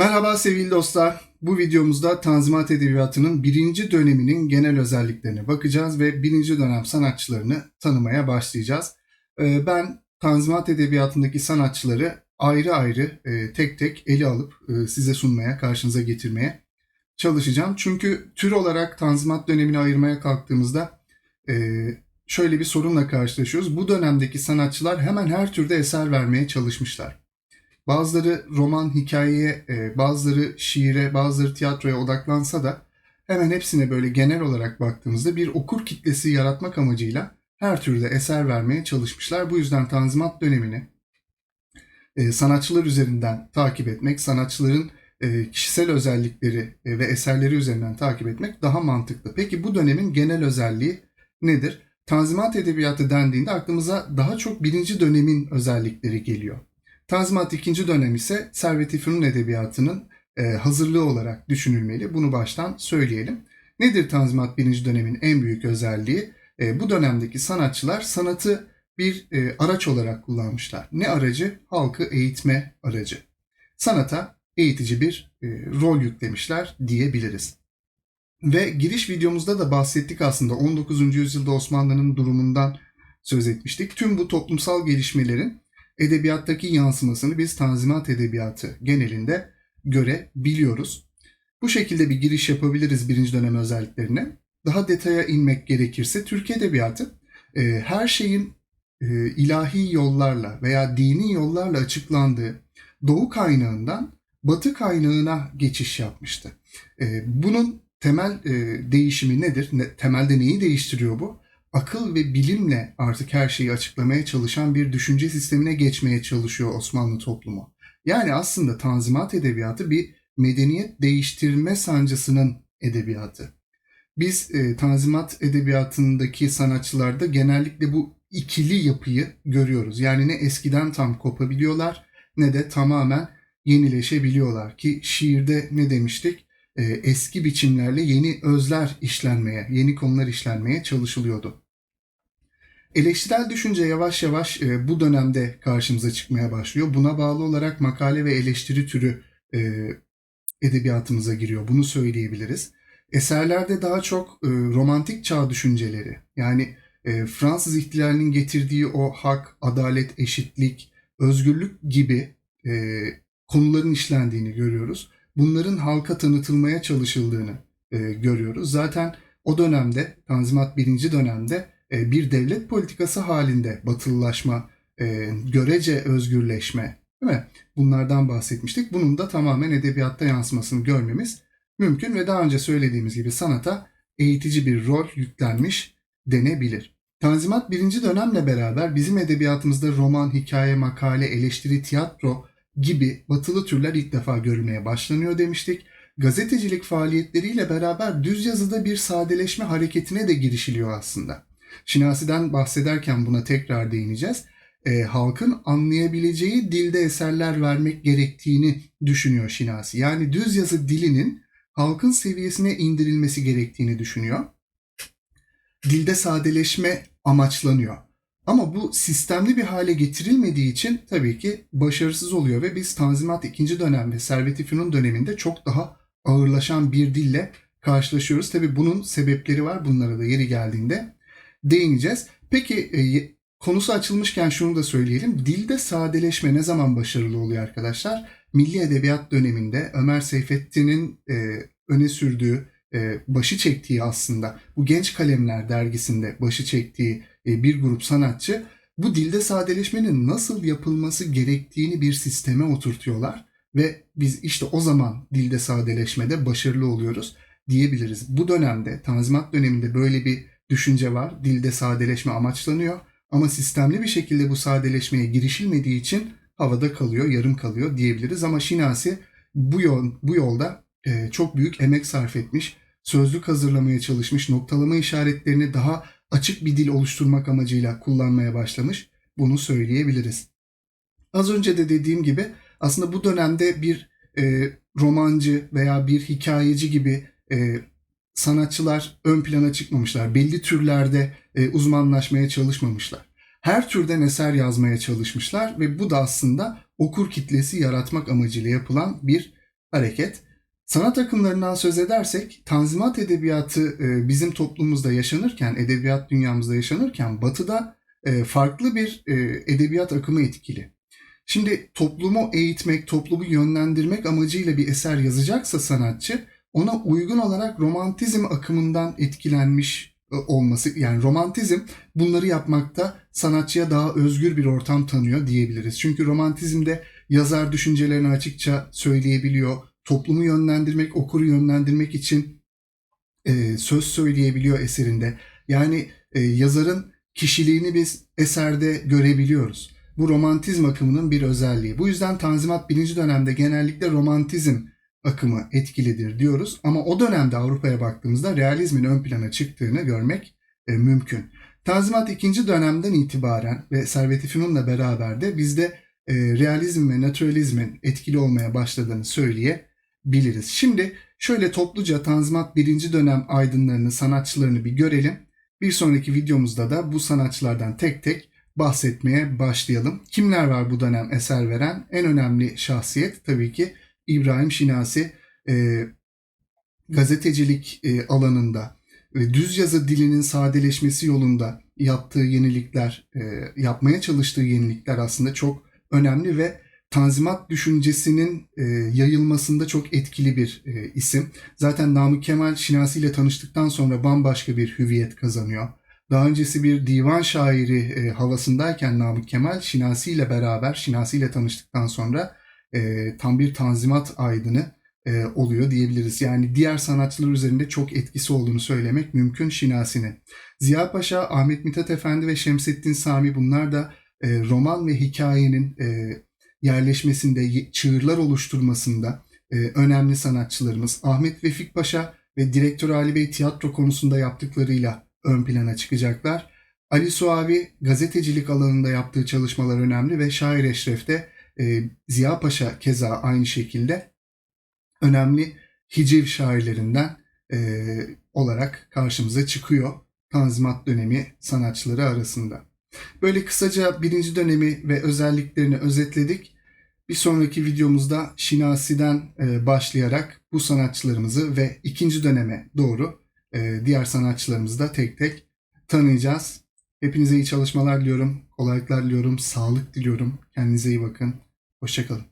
Merhaba sevgili dostlar. Bu videomuzda Tanzimat Edebiyatı'nın birinci döneminin genel özelliklerine bakacağız ve birinci dönem sanatçılarını tanımaya başlayacağız. Ee, Ben Tanzimat Edebiyatı'ndaki sanatçıları ayrı ayrı e, tek tek ele alıp e, size sunmaya, karşınıza getirmeye çalışacağım. Çünkü tür olarak Tanzimat dönemini ayırmaya kalktığımızda e, şöyle bir sorunla karşılaşıyoruz. Bu dönemdeki sanatçılar hemen her türde eser vermeye çalışmışlar. Bazıları roman, hikayeye, e, bazıları şiire, bazıları tiyatroya odaklansa da hemen hepsine böyle genel olarak baktığımızda bir okur kitlesi yaratmak amacıyla her türde eser vermeye çalışmışlar. Bu yüzden Tanzimat dönemini e, sanatçılar üzerinden takip etmek, sanatçıların e, kişisel özellikleri ve eserleri üzerinden takip etmek daha mantıklı. Peki bu dönemin genel özelliği nedir? Tanzimat edebiyatı dendiğinde aklımıza daha çok birinci dönemin özellikleri geliyor. Tanzimat ikinci dönem ise Servet-i Fünun Edebiyatı'nın e, hazırlığı olarak düşünülmeli. Bunu baştan söyleyelim. Nedir Tanzimat birinci dönemin en büyük özelliği? E, bu dönemdeki sanatçılar sanatı bir e, araç olarak kullanmışlar. Ne aracı? Halkı eğitme aracı. Sanata eğitici bir rol yüklemişler diyebiliriz. Ve giriş videomuzda da bahsettik aslında 19. yüzyılda Osmanlı'nın durumundan söz etmiştik. Tüm bu toplumsal gelişmelerin edebiyattaki yansımasını biz Tanzimat Edebiyatı genelinde görebiliyoruz. Bu şekilde bir giriş yapabiliriz birinci dönem özelliklerine. Daha detaya inmek gerekirse Türk Edebiyatı e, her şeyin e, ilahi yollarla veya dini yollarla açıklandığı doğu kaynağından batı kaynağına geçiş yapmıştı. E, bunun temel e, değişimi nedir? Ne, temelde neyi değiştiriyor bu? Akıl ve bilimle artık her şeyi açıklamaya çalışan bir düşünce sistemine geçmeye çalışıyor Osmanlı toplumu. Yani aslında Tanzimat edebiyatı bir medeniyet değiştirme sancısının edebiyatı. Biz e, Tanzimat edebiyatındaki sanatçılarda genellikle bu ikili yapıyı görüyoruz. Yani ne eskiden tam kopabiliyorlar ne de tamamen yenileşebiliyorlar ki şiirde ne demiştik? E, eski biçimlerle yeni özler işlenmeye, yeni konular işlenmeye çalışılıyordu. Eleştirel düşünce yavaş yavaş e, bu dönemde karşımıza çıkmaya başlıyor. Buna bağlı olarak makale ve eleştiri türü e, edebiyatımıza giriyor. Bunu söyleyebiliriz. Eserlerde daha çok e, romantik çağ düşünceleri, yani e, Fransız ihtilalinin getirdiği o hak, adalet, eşitlik, özgürlük gibi e, konuların işlendiğini görüyoruz. Bunların halka tanıtılmaya çalışıldığını e, görüyoruz. Zaten o dönemde, Tanzimat birinci dönemde bir devlet politikası halinde batılılaşma, e, görece özgürleşme değil mi? Bunlardan bahsetmiştik. Bunun da tamamen edebiyatta yansımasını görmemiz mümkün ve daha önce söylediğimiz gibi sanata eğitici bir rol yüklenmiş denebilir. Tanzimat birinci dönemle beraber bizim edebiyatımızda roman, hikaye, makale, eleştiri, tiyatro gibi batılı türler ilk defa görülmeye başlanıyor demiştik. Gazetecilik faaliyetleriyle beraber düz yazıda bir sadeleşme hareketine de girişiliyor aslında. Şinasi'den bahsederken buna tekrar değineceğiz. E, halkın anlayabileceği dilde eserler vermek gerektiğini düşünüyor Şinasi. Yani düz yazı dilinin halkın seviyesine indirilmesi gerektiğini düşünüyor. Dilde sadeleşme amaçlanıyor. Ama bu sistemli bir hale getirilmediği için tabii ki başarısız oluyor ve biz Tanzimat 2. dönem ve Servet-i Fünun döneminde çok daha ağırlaşan bir dille karşılaşıyoruz. Tabii bunun sebepleri var. Bunlara da yeri geldiğinde değineceğiz. Peki e, konusu açılmışken şunu da söyleyelim. Dilde sadeleşme ne zaman başarılı oluyor arkadaşlar? Milli Edebiyat döneminde Ömer Seyfettin'in e, öne sürdüğü, e, başı çektiği aslında bu Genç Kalemler dergisinde başı çektiği e, bir grup sanatçı bu dilde sadeleşmenin nasıl yapılması gerektiğini bir sisteme oturtuyorlar ve biz işte o zaman dilde sadeleşmede başarılı oluyoruz diyebiliriz. Bu dönemde Tanzimat döneminde böyle bir düşünce var. Dilde sadeleşme amaçlanıyor ama sistemli bir şekilde bu sadeleşmeye girişilmediği için havada kalıyor, yarım kalıyor diyebiliriz. Ama Şinasi bu yol bu yolda e, çok büyük emek sarf etmiş. Sözlük hazırlamaya çalışmış, noktalama işaretlerini daha açık bir dil oluşturmak amacıyla kullanmaya başlamış. Bunu söyleyebiliriz. Az önce de dediğim gibi aslında bu dönemde bir e, romancı veya bir hikayeci gibi e, sanatçılar ön plana çıkmamışlar. Belli türlerde e, uzmanlaşmaya çalışmamışlar. Her türden eser yazmaya çalışmışlar ve bu da aslında okur kitlesi yaratmak amacıyla yapılan bir hareket. Sanat akımlarından söz edersek Tanzimat Edebiyatı e, bizim toplumumuzda yaşanırken, edebiyat dünyamızda yaşanırken batıda e, farklı bir e, edebiyat akımı etkili. Şimdi toplumu eğitmek, toplumu yönlendirmek amacıyla bir eser yazacaksa sanatçı ona uygun olarak romantizm akımından etkilenmiş e, olması yani romantizm bunları yapmakta sanatçıya daha özgür bir ortam tanıyor diyebiliriz. Çünkü romantizmde yazar düşüncelerini açıkça söyleyebiliyor. Toplumu yönlendirmek, okuru yönlendirmek için e, söz söyleyebiliyor eserinde. Yani e, yazarın kişiliğini biz eserde görebiliyoruz. Bu romantizm akımının bir özelliği. Bu yüzden Tanzimat birinci dönemde genellikle romantizm akımı etkilidir diyoruz. Ama o dönemde Avrupa'ya baktığımızda realizmin ön plana çıktığını görmek e, mümkün. Tanzimat ikinci dönemden itibaren ve Servet-i Fünun'la beraber de bizde e, realizm ve naturalizmin etkili olmaya başladığını söyleyebiliriz. Şimdi şöyle topluca Tanzimat birinci dönem aydınlarını, sanatçılarını bir görelim. Bir sonraki videomuzda da bu sanatçılardan tek tek bahsetmeye başlayalım. Kimler var bu dönem eser veren? En önemli şahsiyet tabii ki İbrahim Şinasi. E, gazetecilik e, alanında ve düz yazı dilinin sadeleşmesi yolunda yaptığı yenilikler, e, yapmaya çalıştığı yenilikler aslında çok önemli ve Tanzimat düşüncesinin e, yayılmasında çok etkili bir e, isim. Zaten Namık Kemal Şinasi ile tanıştıktan sonra bambaşka bir hüviyet kazanıyor. Daha öncesi bir divan şairi e, havasındayken Namık Kemal Şinasi ile beraber, Şinasi ile tanıştıktan sonra e, tam bir tanzimat aydını e, oluyor diyebiliriz. Yani diğer sanatçılar üzerinde çok etkisi olduğunu söylemek mümkün Şinasi'nin. Ziya Paşa, Ahmet Mithat Efendi ve Şemsettin Sami bunlar da e, roman ve hikayenin e, yerleşmesinde, çığırlar oluşturmasında e, önemli sanatçılarımız. Ahmet Vefik Paşa ve Direktör Ali Bey tiyatro konusunda yaptıklarıyla ön plana çıkacaklar. Ali Suavi gazetecilik alanında yaptığı çalışmalar önemli ve Şair Eşref'te e, Ziya Paşa keza aynı şekilde önemli hiciv şairlerinden e, olarak karşımıza çıkıyor Tanzimat dönemi sanatçıları arasında. Böyle kısaca birinci dönemi ve özelliklerini özetledik. Bir sonraki videomuzda Şinasi'den e, başlayarak bu sanatçılarımızı ve ikinci döneme doğru e, diğer sanatçılarımızı da tek tek tanıyacağız. Hepinize iyi çalışmalar diliyorum, kolaylıklar diliyorum, sağlık diliyorum. Kendinize iyi bakın. Hoşçakalın.